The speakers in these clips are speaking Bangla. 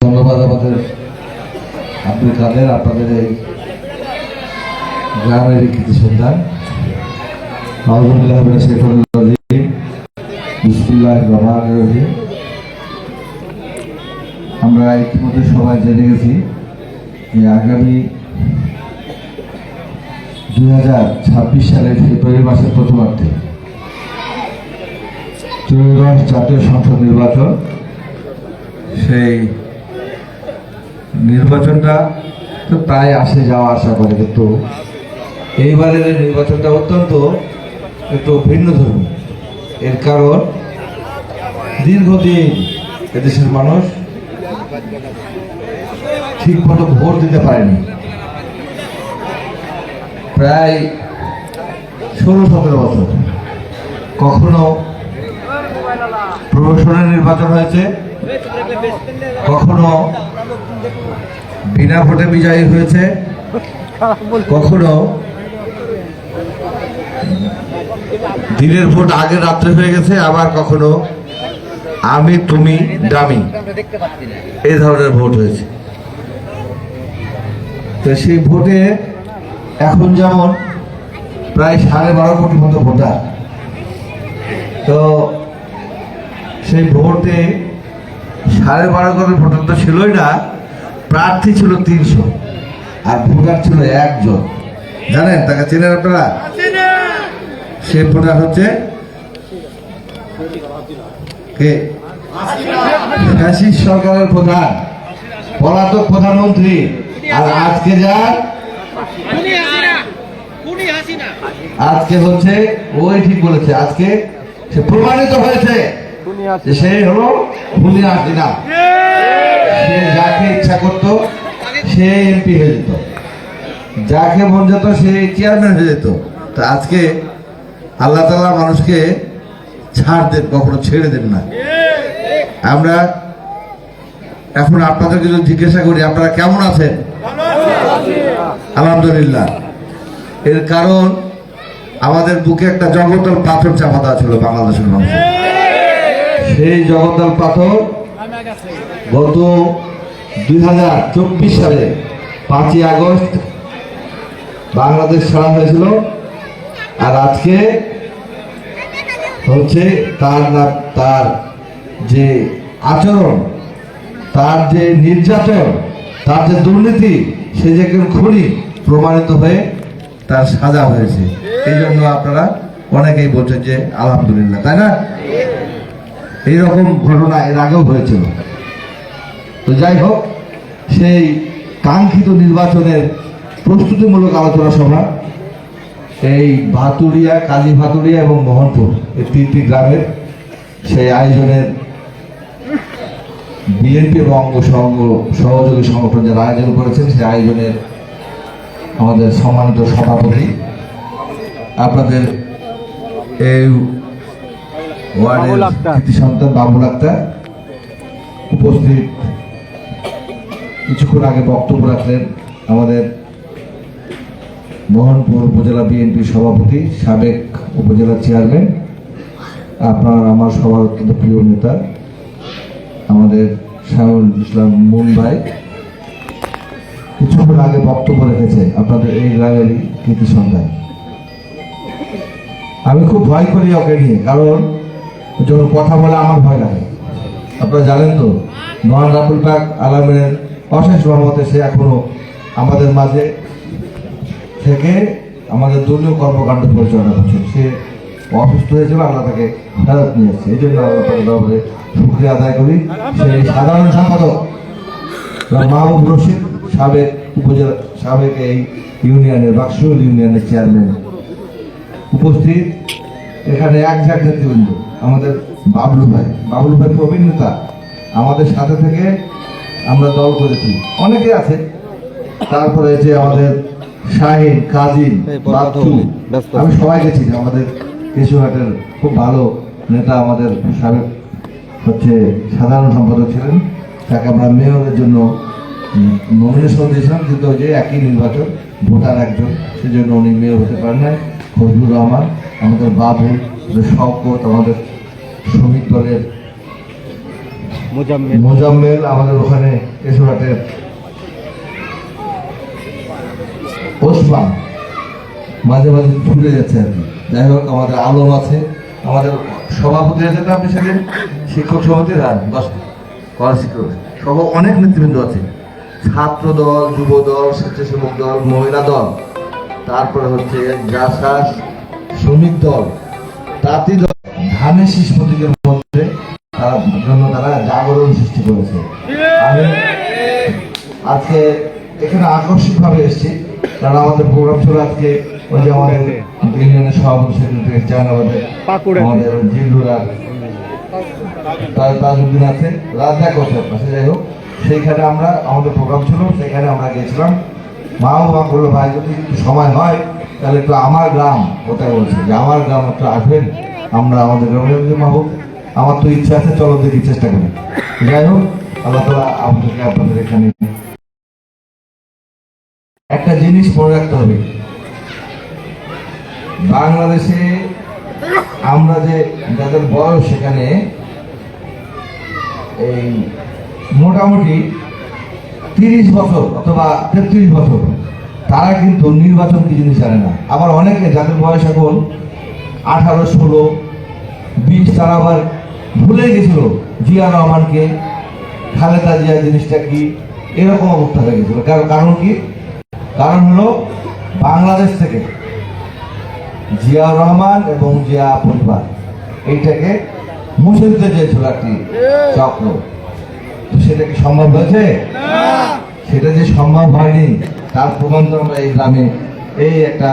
ধন্যবাদ আমাদের আব্দুল কাদের, আপনাদের এই গ্রামের কৃতি সন্ধান আলহামদুলিল্লাহ বিসমুল্লাহ রহমান রহিম। আমরা ইতিমধ্যে সবাই জেনে গেছি যে আগামী দুই হাজার ছাব্বিশ সালের ফেব্রুয়ারি মাসের প্রথমার্ধে ত্রয়োদশ জাতীয় সংসদ নির্বাচন। সেই নির্বাচনটা তো প্রায় আসে যাওয়া আসা করে, কিন্তু এইবারের নির্বাচনটা অত্যন্ত একটু ভিন্ন ধর্মী। এর কারণ, দীর্ঘদিন এদেশের মানুষ ঠিক মতো ভোট দিতে পারেনি। প্রায় ষোলো, সতেরো বছর। কখনো প্রশাসনের নির্বাচন হয়েছে, কখনো বিনা ভোটে বিজয়ী হয়েছে কখনো দিনের ভোট আগে রাত্রে হয়ে গেছে, আবার কখনো আমি, তুমি, দামি। এই ধরনের ভোট হয়েছে। তো সেই ভোটে এখন যেমন প্রায় সাড়ে বারো কোটি মতো ভোটার। তো সেই ভোটে সাড়ে বারো কোটি ভোটার তো ছিলই না প্রার্থী ছিল তিনশো আর ভোটার ছিল একজন। জানেন, তাকে চেনেন আপনারা? সে ভোটার হচ্ছে কে? সরকারের প্রধান, পলাতক প্রধানমন্ত্রী। আর আজকে যার? আজকে হচ্ছে, ওই ঠিক বলেছে, আজকে সে প্রমাণিত হয়েছে সে হলো খুনি হাসিনা সে যাকে ইচ্ছা করত, সে এমপি হয়ে যেত। যাকে মন যেত, সে চেয়ারম্যান হয়ে যেত। তা আজকে আল্লাহ তালা মানুষকে ছাড় দেন, কখনো ছেড়ে দেন না। আমরা এখন আপনাদেরকে যদি জিজ্ঞাসা করি, আপনারা কেমন আছেন? আলহামদুলিল্লাহ। এর কারণ, আমাদের বুকে একটা জগতল পাথর চাপা দেওয়া ছিল বাংলাদেশের মানুষ সেই জগতল পাথর গত দুই হাজার চব্বিশ সালে পাঁচই আগস্ট বাংলাদেশ ছাড়া হয়েছিল। আর আজকে হচ্ছে তার তার যে আচরণ, তার যে নির্যাতন, তার যে দুর্নীতি, সে যে একজন খুনি প্রমাণিত হয়ে তার সাজা হয়েছে। এই জন্য আপনারা অনেকেই বলছেন যে আলহামদুলিল্লাহ, তাই না? এইরকম ঘটনা এর আগেও হয়েছিল। তো যাই হোক সেই কাঙ্ক্ষিত নির্বাচনের প্রস্তুতিমূলক আলোচনা সভা এই ভাতুরিয়া কালী ভাতুরিয়া এবং মোহনপুর এই তিনটি গ্রামের সেই আয়োজনের বিএনপি এবং অঙ্গ সংঘ সহযোগী সংগঠন যারা আয়োজন করেছেন সেই আয়োজনের আমাদের সম্মানিত সভাপতি। আপনাদের এই ওয়ার্ডের সন্তান বাবুল আক্তার উপস্থিত কিছুক্ষণ আগে বক্তব্য রাখলেন আমাদের মোহনপুর উপজেলা বিএনপি সভাপতি, সাবেক উপজেলা চেয়ারম্যান, আপনার আমার সবার অত্যন্ত প্রিয় নেতা, আমাদের শাহুল ইসলাম মুম্বাই। কিছুক্ষণ আগে বক্তব্য রেখেছে আপনাদের এই গ্রামেরই কৃতি সন্ধান। আমি খুব ভয় করি ওকে নিয়ে, কারণ যখন কথা বলে আমার ভয় লাগে। আপনারা জানেন তো নোয়ান রাবুল পাক আলমের অশেষ রহমতে সে এখনও আমাদের মাঝে থেকে আমাদের দলীয় কর্মকাণ্ড পরিচালনা করছে। সে অসুস্থ হয়েছিল আল্লাহ তাকে ফেরত নিয়ে এসছে। এই জন্য আল্লাহ তাকে দরবারে শুক্রিয়া আদায় করি। সেই সাধারণ সম্পাদক মাহবুব রশিদ সাবেক উপজেলা, সাবেক এই ইউনিয়নের বাক্সুল ইউনিয়নের চেয়ারম্যান উপস্থিত। এখানে এক ঝাঁক আমাদের বাবলু ভাই। বাবলু ভাই প্রবীণ নেতা। আমাদের সাথে থেকে আমরা দল করেছি। অনেকে আছে তারপরে যে আমাদের শাহিন কাজিম বাচ্চু আমি সবাইকে চিনি আমাদের কেশুহাটের খুব ভালো নেতা আমাদের সাবেক হচ্ছে সাধারণ সম্পাদক ছিলেন। তাকে আমরা মেয়রের জন্য নমিনেশন দিয়েছিলাম কিন্তু ওই যে একই নির্বাচন ভোটার একজন সেজন্য উনি মেয়র হতে পারেন নাই ফজলুর রহমান আমাদের আমাদের শওকত আমাদের শ্রমিক দলের মোজাম্মেল। আমাদের ওখানে এসুরাটের মাঝে মাঝে ভুলে যাচ্ছে আর কি। যাই হোক, আমাদের আলম আছে। আমাদের সভাপতি আছে না আপনি সেদিন? শিক্ষক সমিতির আর দশ কড়া শিক্ষক সহ অনেক নেতৃবৃন্দ আছে। ছাত্র দল যুব দল স্বেচ্ছাসেবক দল, মহিলা দল। তারপরে হচ্ছে জাসাস শ্রমিক দল, তাঁতি দল। ধানের শীষ প্রতীকের মধ্যে তার জন্য তারা জাগরণ সৃষ্টি করেছে। আমি আজকে এখানে আকস্মিক ভাবে এসেছি। কারণ আমাদের প্রোগ্রাম ছিল আজকে ওই যে আমাদের ইউনিয়নের সভাপতি সেক্রেটারি চান আমাদের। আমাদের তার তাজউদ্দিন আছে রাজা কোথায় পাশে যাই হোক সেইখানে আমরা আমাদের প্রোগ্রাম ছিল সেখানে আমরা গেছিলাম মা বাবা বলল ভাই যদি সময় হয় তাহলে একটু আমার গ্রাম কোথায় বলছে? যে আমার গ্রাম একটু আসবেন আমরা আমাদের গ্রামে যদি মা হোক আমার তো ইচ্ছা আছে, চলো দেখি, চেষ্টা করি। যাই হোক, আল্লাহ তালা আমাদেরকে আপনাদের এখানে একটা জিনিস মনে রাখতে হবে। বাংলাদেশে আমরা যে যাদের বয়স সেখানে, এই মোটামুটি তিরিশ বছর অথবা তেত্রিশ বছর, তারা কিন্তু নির্বাচন কি জিনিস জানে না। আবার অনেকে যাদের বয়স এখন আঠারো, ষোলো, বিশ, তারা আবার ভুলে গেছিল। জিয়া রহমানকে খালেদা জিয়া জিনিসটা কি? এরকম অবস্থা হয়ে গেছিল। কারণ কারণ কি? কারণ হলো বাংলাদেশ থেকে জিয়া রহমান এবং জিয়া পরিবার, এইটাকে মুছে দিতে চেয়েছিল একটি চক্র। সেটা কি সম্ভব হয়েছে? সেটা যে সম্ভব হয়নি, তার প্রমাণ তো আমরা এই গ্রামে, এই একটা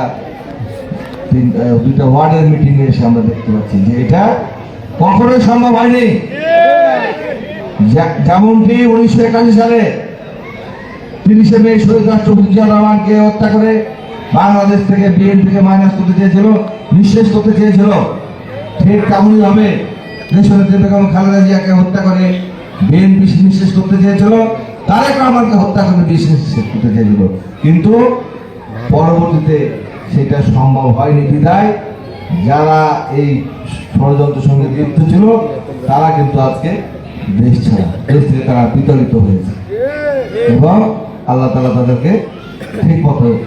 দুইটা ওয়ার্ডের মিটিং এ এসে আমরা দেখতে পাচ্ছি যে এটা কখনোই সম্ভব হয়নি। যেমনটি উনিশশো একাশি সালে তিরিশে মে শহীদ রহমানকে হত্যা করে বাংলাদেশ থেকে বিএনপিকে মাইনাস করতে চেয়েছিল, নিঃশেষ করতে চেয়েছিল, ঠিক তেমনই দেশনেত্রী বেগম খালেদা জিয়াকে হত্যা করে বিএনপি নিঃশেষ করতে চেয়েছিল, তারেক রহমানকে হত্যা করে নিঃশেষ করতে চেয়েছিল। কিন্তু পরবর্তীতে সেটা সম্ভব হয়নি বিদায়। যারা এই ষড়যন্ত্র সঙ্গে লিপ্ত ছিল তারা কিন্তু আজকে দেশ ছাড়া দেশ থেকে তারা বিতাড়িত হয়েছে। এবং আল্লাহ তালা তাদেরকে ঠিক মতো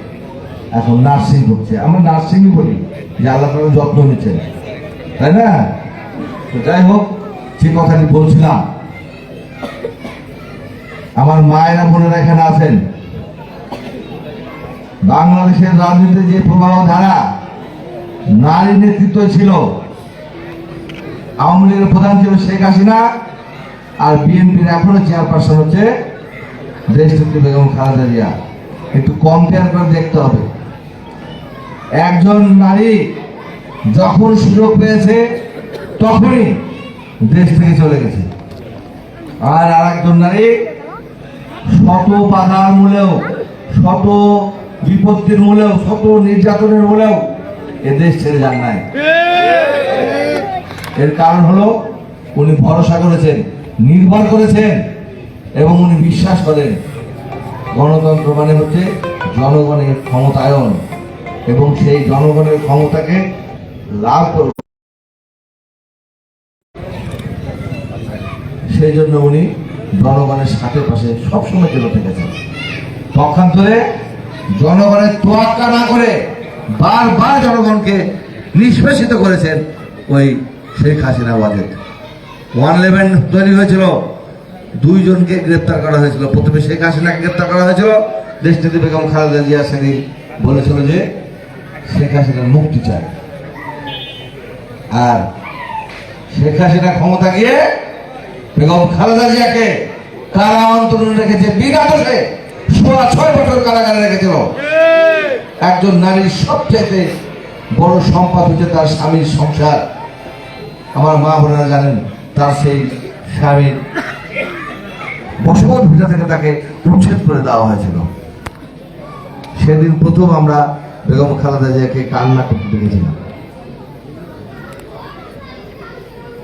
এখন নার্সিং করছে। আমরা নার্সিংই বলি যে আল্লাহ তালা যত্ন নিচ্ছেন। তাই না? তো যাই হোক যে কথাটি বলছিলাম। আমার মায়েরা বোনেরা এখানে আছেন। বাংলাদেশের রাজনীতিতে যে প্রবাহ ধারা নারী নেতৃত্ব ছিল আওয়ামী লীগের প্রধান ছিল শেখ হাসিনা আর বিএনপির এখনও চেয়ারপারসন হচ্ছে দেশনেত্রী বেগম খালেদা জিয়া। একটু কম্পেয়ার করে দেখতে হবে। একজন নারী যখন সুযোগ পেয়েছে, তখনই দেশ থেকে চলে গেছে। আর আর একজন নারী শত বাধার মূলেও, শত বিপত্তির মূলেও, শত নির্যাতনের মূলেও এ দেশ ছেড়ে যান নাই। এর কারণ হলো উনি ভরসা করেছেন, নির্ভর করেছেন এবং উনি বিশ্বাস করেন। গণতন্ত্র মানে হচ্ছে জনগণের ক্ষমতায়ন এবং সেই জনগণের ক্ষমতাকে লাভ করব সেই জন্য উনি জনগণের সাথে পাশে সবসময় চলে থেকেছেন। পক্ষান্তরে জনগণের তোয়াক্কা না করে বারবার জনগণকে নিষ্পেষিত করেছেন ওই শেখ হাসিনা ওয়াজেদ ওয়ান ইলেভেন তৈরি হয়েছিল। দুইজনকে গ্রেপ্তার করা হয়েছিল। প্রথমে শেখ হাসিনাকে গ্রেপ্তার করা হয়েছিল। দেশনেত্রী বেগম খালেদা জিয়া সেদিন বলেছিল যে শেখ হাসিনার মুক্তি চায়। আর শেখ হাসিনা ক্ষমতা গিয়ে বেগম খালেদা জিয়াকে কারা অন্তরণ রেখেছে? বিনা দোষে সোয়া ছয় বছর কারাগারে রেখেছিল। একজন নারীর সবচেয়ে বড় সম্পদ হচ্ছে তার স্বামীর সংসার। আমার মা বোনেরা জানেন, তার সেই স্বামীর বসবাস ভিটা থেকে তাকে উচ্ছেদ করে দেওয়া হয়েছিল। সেদিন প্রথম আমরা বেগম খালেদা জিয়াকে কান্না করতে দেখেছিলাম।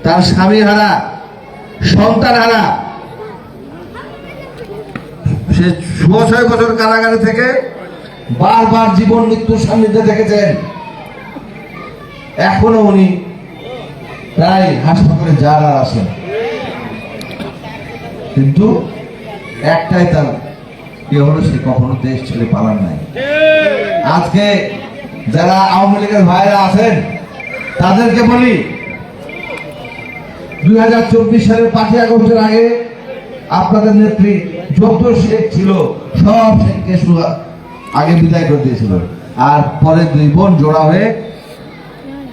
তার স্বামী হারা, সন্তান হারা, সে ছয় বছর কারাগারে থেকে বারবার জীবন মৃত্যুর সান্নিধ্যে দেখেছেন। এখনও উনি প্রায় হাসপাতালে আর আসেন কিন্তু একটাই তার ইয়ে হলো সে কখনো দেশ ছেড়ে পালান নাই। আজকে যারা আওয়ামী লীগের ভাইরা আছেন, তাদেরকে বলি, দুই হাজার চব্বিশ সালের পাঁচই আগস্টের আগে আপনাদের নেত্রী যত শেখ ছিল, সব শেখকে আগে বিদায় করে দিয়েছিল। আর পরে দুই বোন জোড়া হয়ে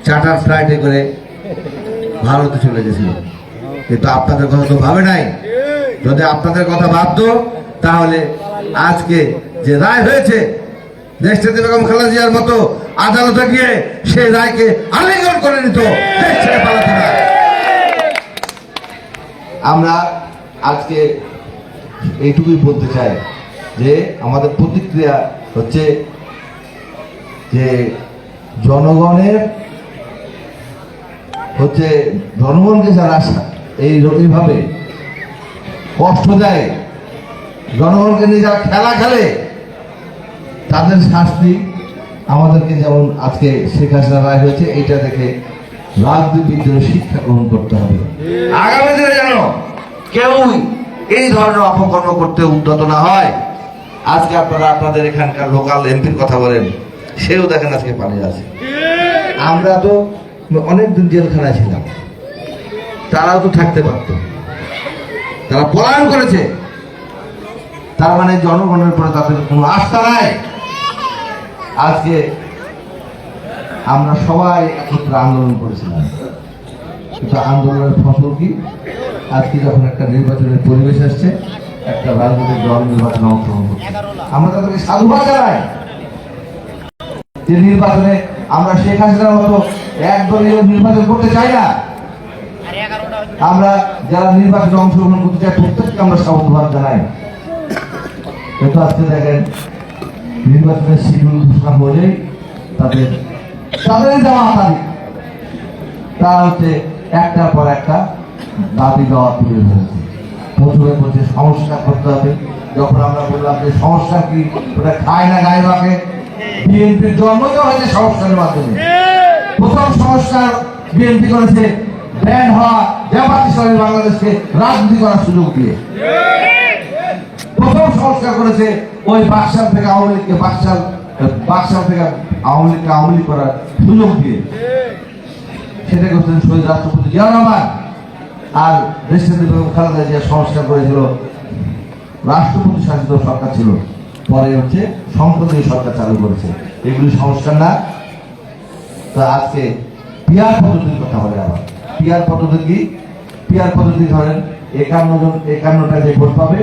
চার্টার ফ্লাইটে করে ভারতে চলে গেছিল। কিন্তু আপনাদের কথা তো ভাবে নাই। যদি আপনাদের কথা ভাবতো, তাহলে আজকে যে রায় হয়েছে দেশটাতে বেগম খালেদা জিয়ার মতো আদালতে গিয়ে সেই রায়কে আলিঙ্গন করে নিত, দেশ ছেড়ে পালাতো না। আমরা আজকে এইটুকুই বলতে চাই যে, আমাদের প্রতিক্রিয়া হচ্ছে যে, জনগণের হচ্ছে জনগণকে যারা এই এইভাবে কষ্ট দেয়। জনগণকে নিয়ে যারা খেলা খেলে। তাদের শাস্তি আমাদেরকে যেমন আজকে শেখ হাসিনা রায় হয়েছে এটা দেখে রাজনীতিবিদদের শিক্ষা গ্রহণ করতে হবে। আগামী দিনে যেন কেউ এই ধরনের অপকর্ম করতে উদ্যত না হয়। আজকে আপনারা আপনাদের এখানকার লোকাল এমপির কথা বলেন, সেও দেখেন আজকে পালিয়ে আছে। আমরা তো অনেকদিন জেলখানায় ছিলাম। তারাও তো থাকতে পারত। তারা পলায়ন করেছে। তার মানে জনগণের উপরে তাদের কোনো আস্থা নাই। আজকে আমরা সবাই একত্রে আন্দোলন করেছিলাম। কিন্তু আন্দোলনের ফসল কি? আজকে যখন একটা নির্বাচনের পরিবেশ আসছে, একটা রাজনৈতিক দল নির্বাচনে অংশগ্রহণ করছে। আমরা তাদেরকে সাধুবাদ জানাই। যে নির্বাচনে আমরা শেখ হাসিনার মতো একদলীয় নির্বাচন করতে চাই না। আমরা যারা নির্বাচনে অংশগ্রহণ করতে চাই প্রত্যেককে আমরা সাধুবাদ জানাই। কিন্তু আজকে দেখেন নির্বাচনের শিডিউল ঘোষণা হলেই তাদের তাদের দেওয়া তারিখ তা হচ্ছে একটার পর একটা দাবি দেওয়া তুলে ধরেছে। প্রথমে বলছে সংস্কার করতে হবে। যখন আমরা বললাম যে সংস্কার কি ওটা খায় না গায়ে বাকে বিএনপির জন্ম তো হয়েছে সংস্কারের মাধ্যমে। প্রথম সংস্কার বিএনপি করেছে ব্যান্ড হওয়া জামাত ইসলামী বাংলাদেশকে রাজনীতি করার সুযোগ দিয়ে। প্রথম সংস্কার করেছে ওই বাকশাল থেকে আওয়ামী লীগকে বাকশাল বাকশাল থেকে আওয়ামী লীগকে আওয়ামী লীগ করার সুযোগ দিয়ে। সেটা করতেন শহীদ রাষ্ট্রপতি জিয়া রহমান। আর দেশের খালেদা জিয়া সংস্কার করেছিল রাষ্ট্রপতি শাসিত সরকার ছিল। পরে হচ্ছে সংসদীয় সরকার চালু করেছে। এগুলি সংস্কার না। তো আজকে পিয়ার পদ্ধতির কথা বলে আবার। পিয়ার পদ্ধতি কি? পিয়ার পদ্ধতি ধরেন একান্ন জন একান্নটা যে ভোট পাবে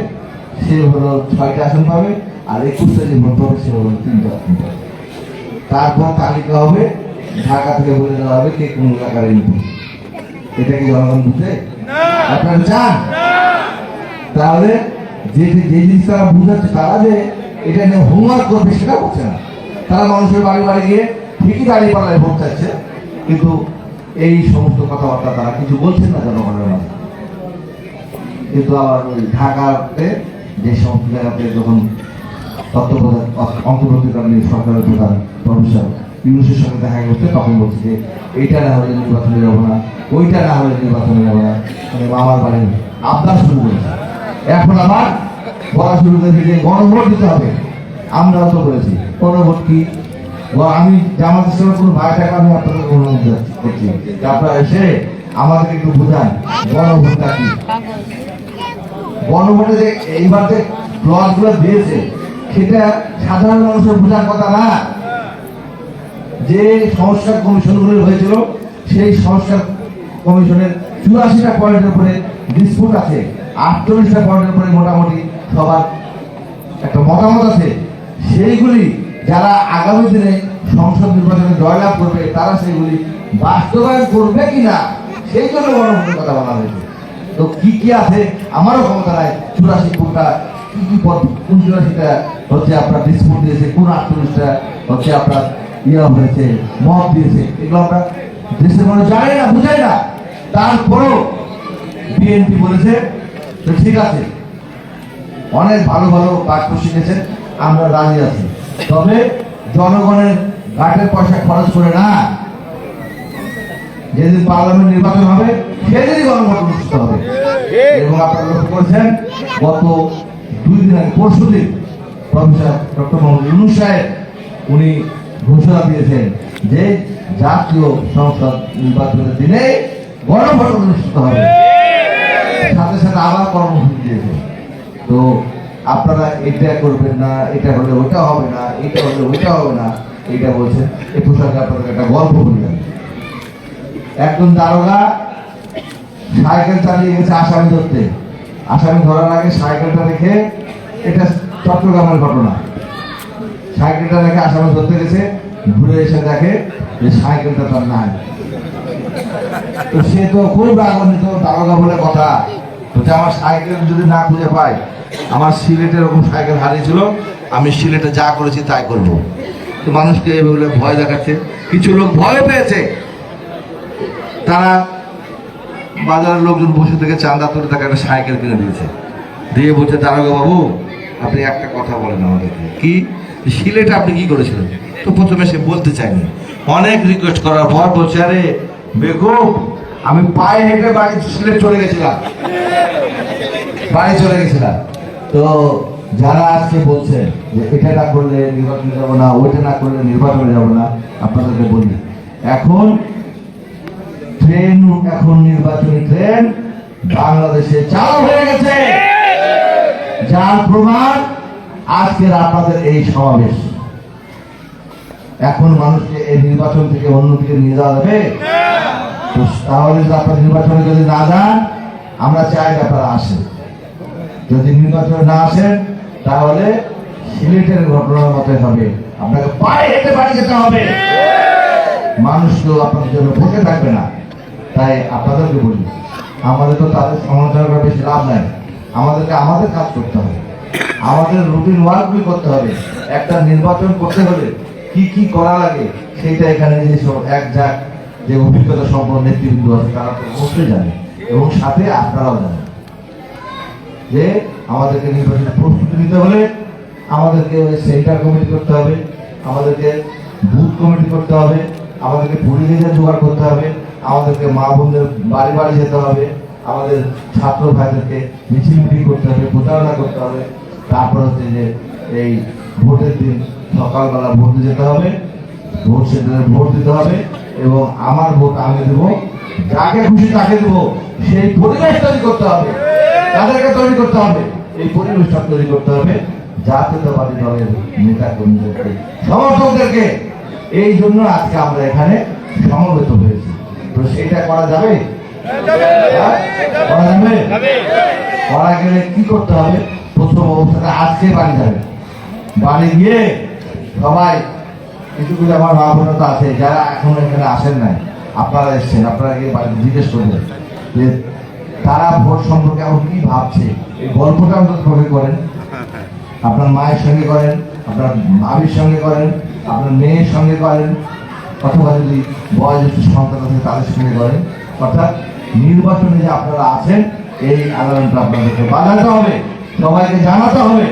সে হলো ছয়টা আসন পাবে আর একুশটা যে ভোট পাবে সে হলো তিনটা আসন পাবে। তারপর তালিকা হবে ঢাকা থেকে বলে দেওয়া হবে কে কোন এলাকার এমপি। এটা কি জনগণ বুঝে? আপনারা চান? তাহলে যে যে যে জিনিস তারা বুঝাচ্ছে তারা যে এটা নিয়ে হোমওয়ার্ক করবে সেটা করছে না। তারা মানুষের বাড়ি বাড়ি গিয়ে ঠিকই দাঁড়িয়ে পাল্লায় ভোট চাচ্ছে কিন্তু এই সমস্ত কথাবার্তা তারা কিছু বলছেন না জনগণের মাঝে। কিন্তু আবার ওই ঢাকাতে যে সমস্ত জায়গাতে যখন তত্ত্বাবধান অন্তর্বর্তীকালীন সরকারের প্রধান প্রফেসর ইউনুসের সঙ্গে দেখা করতে তখন বলছে যে এইটা না হলে নির্বাচনে যাব না, ওইটা না হলে নির্বাচনে যাব না। মানে মামার বাড়ির আবদার শুরু করেছে। এখন আবার বলা শুরু গণভোট দিতে হবে। আমরাও তো বলেছি গণভোট কি আমি জামাত ইসলামের কোনো ভাই টাকা আমি আপনাদের অনুরোধ করছি আপনারা এসে একটু বোঝান গণভোটটা কি গণভোটে যে এইবার যে দিয়েছে সেটা সাধারণ মানুষের বোঝার কথা না যে সংস্কার কমিশনগুলো হয়েছিল সেই সংস্কার কমিশনের চুরাশিটা পয়েন্টের উপরে ডিসপুট আছে আটচল্লিশটা পয়েন্টের উপরে মোটামুটি সবার একটা মতামত আছে। সেইগুলি যারা আগামী দিনে সংসদ নির্বাচনে জয়লাভ করবে, তারা সেইগুলি বাস্তবায়ন করবে কিনা, সেই জন্য গণভোটের কথা বলা হয়েছে। তো কি কি আছে? আমারও ক্ষমতা নাই। চুরাশি কোনটা, কি কি পদ, কোন চুরাশিটা হচ্ছে আপনার ডিসপুট দিয়েছে, কোন আটচল্লিশটা হচ্ছে আপনার ইয়ে হয়েছে, মত দিয়েছে, এগুলো আমরা দেশের মানুষ জানে না বুঝায় না। তারপরেও বিএনপি বলেছে ঠিক আছে। অনেক ভালো ভালো বাক্য শিখেছেন, আমরা রাজি আছি। তবে জনগণের ঘাটের পয়সা খরচ করে না। যেদিন পার্লামেন্ট নির্বাচন হবে, সেদিনই গণভোট অনুষ্ঠিত হবে। এবং আপনারা লক্ষ্য করেছেন, গত দুই দিন আগে, পরশু দিন প্রফেসর ডক্টর মোহাম্মদ ইউনুস সাহেব, উনি ঘোষণা দিয়েছেন যে জাতীয় সংসদ নির্বাচনের দিনে গণভোট অনুষ্ঠিত হবে। তো আপনারা এটা করবেন না, এটা হলে ওটা হবে না, এটা হলে ওটা হবে না এটা বলছেন। এই প্রসঙ্গে আপনাদের একটা গল্প বললেন একজন দারোগা সাইকেল চালিয়ে গেছে আসামি ধরতে। আসামি ধরার আগে সাইকেলটা রেখে এটা চট্টগ্রামের ঘটনা। সাইকেলটা রেখে আসামি ধরতে গেছে, ঘুরে এসে দেখে যে সাইকেলটা তার নাই। তো সে তো খুব রাগান্বিত, দারোগা বলে কথা। তো আমার সাইকেল যদি না খুঁজে পাই আমার সিলেটে এরকম সাইকেল হারিয়েছিল, আমি সিলেটে যা করেছি তাই করব। তো মানুষকে এভাবে ভয় দেখাচ্ছে। কিছু লোক ভয় পেয়েছে। তারা বাজারের লোকজন বসে থেকে চাঁদা তুলে তাকে একটা সাইকেল কিনে দিয়েছে। দিয়ে বলছে দারোগা বাবু আপনি একটা কথা বলেন আমাদেরকে। কি? সিলেটে আপনি কি করেছিলেন? তো প্রথমে সে বলতে চায়নি। অনেক রিকোয়েস্ট করার পর বলছে, আরে বেগম, আমি পায়ে হেঁটে বাড়ি সিলেট চলে গেছিলাম। বাড়ি চলে গেছিলাম। তো যারা আজকে বলছেন যে এটা না করলে নির্বাচনে যাব না, ওইটা না করলে নির্বাচনে যাব না, আপনাদেরকে বলি, এখন ট্রেন, এখন নির্বাচনী ট্রেন বাংলাদেশে চালু হয়ে গেছে। যার প্রমাণ আজকের আপনাদের এই সমাবেশ। এখন মানুষকে এই নির্বাচন থেকে অন্যদিকে নিয়ে যাওয়া যাবে? তাহলে আপনার নির্বাচনে যদি না যান, আমরা চাই আপনারা আসেন। যদি নির্বাচনে না আসেন, তাহলে সিলেটের ঘটনার মতে হবে। আপনাকে পায়ে হেঁটে বাড়ি যেতে হবে। মানুষ কেউ আপনাদের জন্য বসে থাকবে না। তাই আপনাদেরকে বলি, আমাদের তো তাদের সমালোচনা করার বেশি লাভ নাই। আমাদেরকে আমাদের কাজ করতে হবে। আমাদের রুটিন ওয়ার্কগুলি করতে হবে। একটা নির্বাচন করতে হলে কি কি করা লাগে সেইটা এখানে যে এক যাক যে অভিজ্ঞতা সম্পন্ন নেতৃবৃন্দ আছে, তারা তো অবশ্যই জানে। এবং সাথে আপনারাও জানেন। যে আমাদেরকে নির্বাচনের প্রস্তুতি নিতে হলে আমাদেরকে সেন্টার কমিটি করতে হবে, আমাদেরকে বুথ কমিটি করতে হবে, আমাদেরকে পরিবেশের জোগাড় করতে হবে, আমাদেরকে মা বোনদের বাড়ি বাড়ি যেতে হবে, আমাদের ছাত্র ভাইদেরকে মিছিল মিটিং করতে হবে, প্রচারণা করতে হবে, তারপর হচ্ছে যে এই ভোটের দিন সকালবেলা ভোট যেতে হবে, ভোট সেন্টারে ভোট দিতে হবে এবং আমার ভোট আমি দেবো, যাকে খুশি তাকে দেবো, সেই পরিবেশ তৈরি করতে হবে। তাদেরকে তৈরি করতে হবে। এই পরিবেশটা তৈরি করতে হবে জাতীয়তাবাদী দলের নেতা কর্মীদেরকে, সমর্থকদেরকে। এই জন্য আজকে আমরা এখানে সমবেত হয়েছি। তো সেটা করা যাবে? করা যাবে? করা গেলে কি করতে হবে? প্রথম অবস্থাতে আজকে বাড়ি যাবে। বাড়ি গিয়ে সবাই, কিছু কিছু আমার মা আছে, যারা এখন এখানে আসেন নাই। আপনারা এসছেন, আপনারা গিয়ে বাড়িতে জিজ্ঞেস করবেন যে তারা ভোট সম্পর্কে এখন কি ভাবছে? এই গল্পটা অন্তত করেন। আপনার মায়ের সঙ্গে করেন, আপনার ভাবির সঙ্গে করেন, আপনার মেয়ের সঙ্গে করেন, অথবা যদি বয়োজ্যেষ্ঠ সন্তান আছে, তাদের সঙ্গে করেন। অর্থাৎ নির্বাচনে যে আপনারা আছেন, এই আলোড়নটা আপনাদেরকে বাজাতে হবে, সবাইকে জানাতে হবে।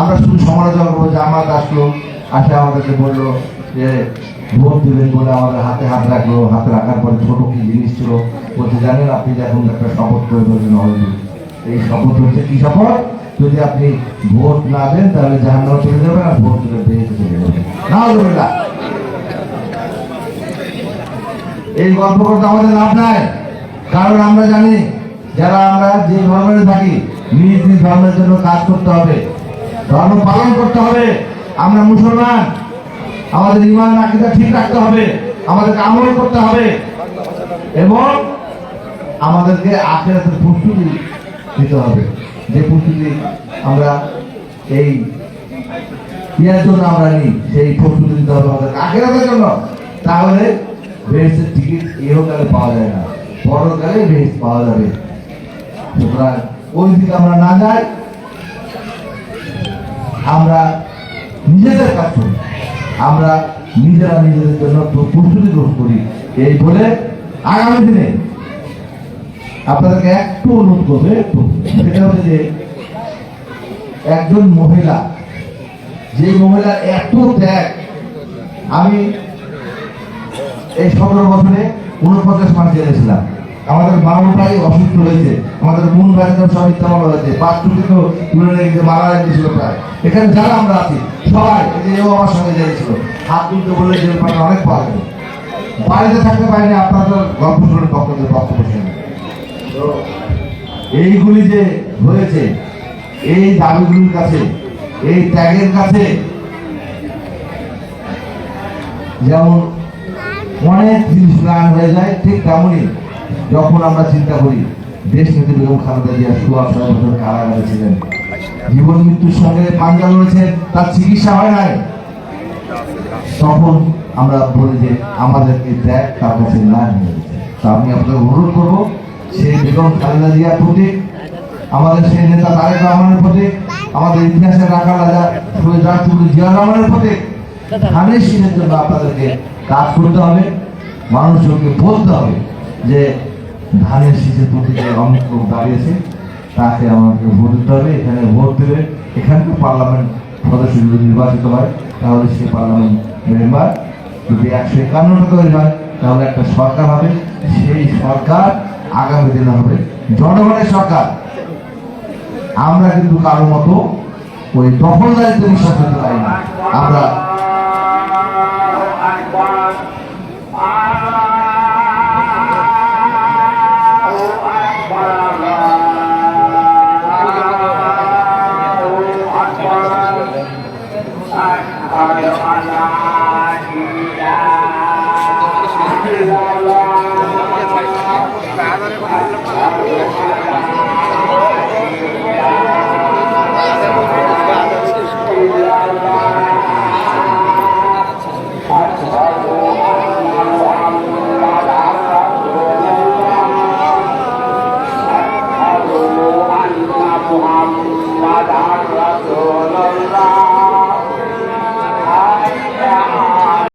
আমরা শুধু সমালোচনা করব যে আমার আসলো, আসে আমাদেরকে বলল ভোট দিবেন বলে আমাদের হাতে হাত রাখল, হাতে রাখার পরে ছোট কি জিনিস ছিল। বলতে জানেন আপনি এখন একটা শপথ করে বলছেন এই শপথ হচ্ছে কি শপথ? যদি আপনি ভোট না দেন, তাহলে জাহান্নামে চলে যাবেন আর ভোট দিলে বেঁচে চলে যাবেন। না হলে না এই গল্প করতে আমাদের লাভ নাই। কারণ আমরা জানি, যারা আমরা যে ধর্মের থাকি, নিজ নিজ ধর্মের জন্য কাজ করতে হবে। ধর্ম পালন করতে হবে। আমরা মুসলমান। আমাদের ইমান আকিদা ঠিক রাখতে হবে, আমাদেরকে আমল করতে হবে। এবং আমাদেরকে আখেরাতের প্রস্তুতি দিতে হবে। যে প্রস্তুতি আমরা এই ইয়ার জন্য আমরা নিই, সেই প্রস্তুতি দিতে হবে আমাদের আখেরাতের জন্য। তাহলে ভেস্টের টিকিট ইহকালে পাওয়া যায় না পরকালে ভেস্ট পাওয়া যাবে। সুতরাং ওই দিকে আমরা না যাই, আমরা নিজেদের কাজ করি। আমরা নিজেরা নিজেদের জন্য প্রস্তুতি গ্রহণ করি। এই বলে আগামী দিনে আপনাদেরকে একটু অনুরোধ করবে সেটা হচ্ছে যে, একজন মহিলা যে মহিলা এত ত্যাগ, আমি এই সতেরো বছরে উনপঞ্চাশ মাস জেলে ছিলাম আমাদের মামুন ভাই অসুস্থ হয়েছে আমাদের মুন ভাই সব মিথ্যা মামলা হয়েছে পাঁচটুকে তো তুলে নিয়ে গেছে, মারা গেছিল প্রায়। এখানে যারা আমরা আছি, সবাই যে এও আমার সঙ্গে জেলে ছিল হাত তুলতে বললে জেল পাঠানো অনেক পাওয়া যাবে বাড়িতে থাকতে পারিনি, আপনাদের গল্প শুনে বক্তব্য বক্তব্য শুনে তো এইগুলি যে হয়েছে, এই দাবিগুলির কাছে, এই ত্যাগের কাছে, যেমন অনেক জিনিস প্ল্যান হয়ে যায়, ঠিক তেমনই যখন আমরা চিন্তা করি, দেশ নেত্রী বেগম খালেদা জিয়া সোয়া ছয় বছর কারাগারে ছিলেন। জীবন মৃত্যুর সঙ্গে পাঞ্জা লড়েছেন তার চিকিৎসা হয় নাই। তখন আমরা বলি যে, আমাদেরকে দেখ, তার কাছে না নিয়ে তা আমি আপনাকে অনুরোধ করব, সেই বেগম খালেদা জিয়ার প্রতি, আমাদের সেই নেতা তারেক রহমানের প্রতি, আমাদের ইতিহাসের রাখা রাজা শহীদ রাষ্ট্রপতি জিয়া রহমানের প্রতি ধানের শীতের জন্য আপনাদেরকে কাজ করতে হবে, মানুষজনকে বলতে হবে। যে ধানের শীষের প্রতি যে অনেক লোক দাঁড়িয়েছে, তাকে আমাকে ভোট দিতে হবে, এখানে ভোট দেবে। এখানকার পার্লামেন্ট সদস্য যদি নির্বাচিত হয়, তাহলে সে পার্লামেন্ট মেম্বার যদি একশো একান্নটা তৈরি হয় তাহলে একটা সরকার হবে। সেই সরকার আগামী দিনে হবে জনগণের সরকার। আমরা কিন্তু কারও মতো ওই দখলদারিত্ব বিশ্বাস করতে পারি না। আমরা